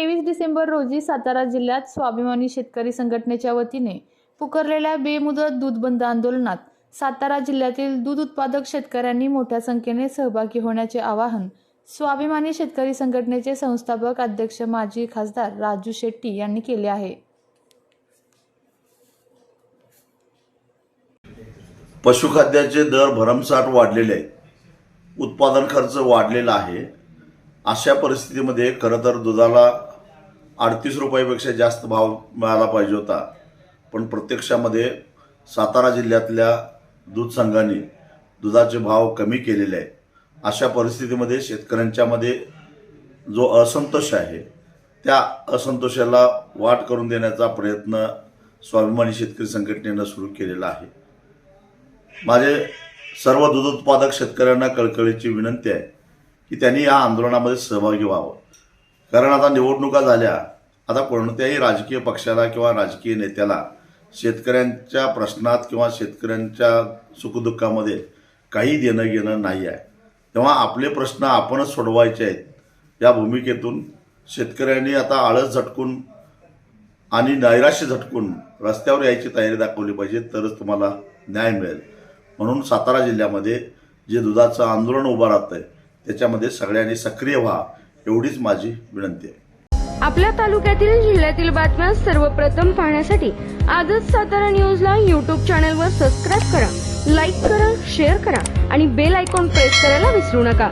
तेवीस डिसेंबर रोजी सातारा जिल्ह्यात स्वाभिमानी शेतकरी संघटनेच्या वतीने पुकारलेल्या बेमुदत दूध बंद आंदोलनात सातारा जिल्ह्यातील दूध उत्पादक शेतकऱ्यांनी मोठ्या संख्येने सहभागी होण्याचे आवाहन स्वाभिमानी शेतकरी संघटनेचे संस्थापक अध्यक्ष माजी खासदार राजू शेट्टी यांनी केले आहे. पशुखाद्याचे दर भरमसाठ वाढलेले आहेत. उत्पादन खर्च वाढलेला आहे. अशा परिस्थितीमध्ये खरं तर दुधाला अडतीस रुपयापेक्षा जास्त भाव मिळाला पाहिजे होता. पण प्रत्यक्षामध्ये सातारा जिल्ह्यातल्या दूध संघांनी दुधाचे भाव कमी केलेले आहेत. अशा परिस्थितीमध्ये शेतकऱ्यांच्यामध्ये जो असंतोष आहे त्या असंतोषाला वाट करून देण्याचा प्रयत्न स्वाभिमानी शेतकरी संघटनेनं सुरू केलेला आहे. माझे सर्व दूध उत्पादक शेतकऱ्यांना कळकळीची विनंती आहे की त्यांनी या आंदोलनामध्ये सहभागी व्हावं. कारण आता निवडणुका झाल्या. आता कोणत्याही राजकीय पक्षाला किंवा राजकीय नेत्याला शेतकऱ्यांच्या प्रश्नात किंवा शेतकऱ्यांच्या सुखदुःखामध्ये काही देणं घेणं नाही आहे. तेव्हा आपले प्रश्न आपणच सोडवायचे आहेत. या भूमिकेतून शेतकऱ्यांनी आता आळस झटकून आणि नैराश्य झटकून रस्त्यावर यायची तयारी दाखवली पाहिजे तरच तुम्हाला न्याय मिळेल. म्हणून सातारा जिल्ह्यामध्ये जे दुधाचं आंदोलन उभं राहतं आहे त्याच्यामध्ये सगळ्यांनी सक्रिय व्हा. एवढीच माझी विनंती आहे. आपल्या तालुक्यातील जिल्ह्यातील बातम्या सर्वप्रथम पाहण्यासाठी आजच सातारा न्यूजला यूट्यूब चॅनलवर सबस्क्राईब करा लाईक करा शेअर करा आणि बेल आयकॉन प्रेस करायला विसरू नका.